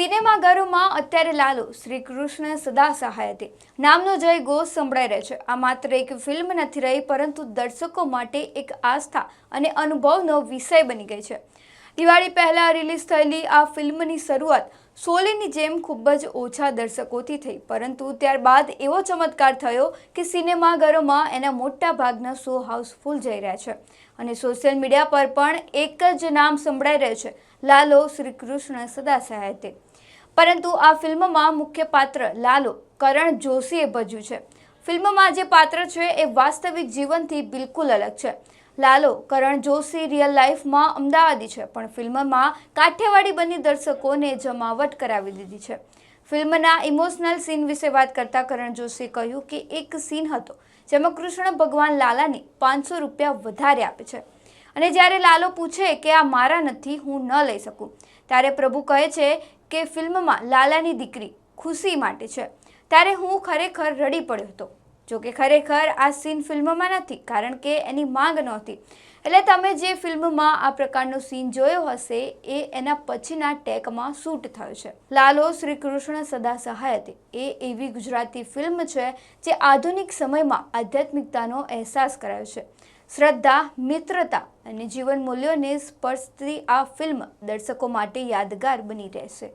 સિનેમાઘરોમાં અત્યારે લાલુ શ્રી કૃષ્ણ સદા સહાય હતી. નામનો જય ઘોષ સંભળાઈ રહે છે. આ માત્ર એક ફિલ્મ નથી રહી, પરંતુ દર્શકો માટે એક આસ્થા અને અનુભવનો વિષય બની ગઈ છે. દિવાળી પહેલા રિલીઝ થયેલી આ ફિલ્મની શરૂઆત સોલેની જેમ ખૂબ જ ઓછા દર્શકોથી થઈ. પરંતુ ત્યારબાદ એવો ચમત્કાર થયો કે સિનેમાઘરોમાં એના મોટા ભાગના શો હાઉસફુલ જઈ રહ્યા છે. અને સોશિયલ મીડિયા પર પણ એક જ નામ સંભળાઈ રહ્યું છે, લાલો શ્રી કૃષ્ણ સદા સહાય પરંતુ આ ફિલ્મમાં મુખ્ય પાત્ર લાલો કરણ જોશીએ ભજ્યું છે. ફિલ્મમાં જે પાત્ર છે એ વાસ્તવિક જીવનથી બિલકુલ અલગ છે. લાલો કરણ જોશી રિયલ લાઈફમાં અમદાવાદી છે, પણ ફિલ્મમાં કાઠિયાવાડી બની દર્શકોને જમાવટ કરાવી દીધી છે. ફિલ્મના ઇમોશનલ સીન વિશે વાત કરતા કરણ જોશીએ કહ્યું કે એક સીન હતો જેમાં કૃષ્ણ ભગવાન લાલાને પાંચસો રૂપિયા વધારે આપે છે. અને જ્યારે લાલો પૂછે કે આ મારા નથી, હું ન લઈ શકું, ત્યારે પ્રભુ કહે છે કે ફિલ્મમાં લાલાની દીકરી ખુશી માટે છે. ત્યારે હું ખરેખર રડી પડ્યો હતો. જો કે ખરેખર આ સીન ફિલ્મમાં નથી, કારણ કે એની માંગ નહોતી. એટલે તમે જે ફિલ્મમાં આ પ્રકારનો સીન જોયો હશે, એ એના પછીના ટેકમાં શૂટ થયો છે. લાલો શ્રી કૃષ્ણ સદા સહાય એ એવી ગુજરાતી ફિલ્મ છે જે આધુનિક સમયમાં આધ્યાત્મિકતાનો અહેસાસ કરાયો છે. શ્રદ્ધા, મિત્રતા અને જીવન મૂલ્યોને સ્પર્શતી આ ફિલ્મ દર્શકો માટે યાદગાર બની રહેશે.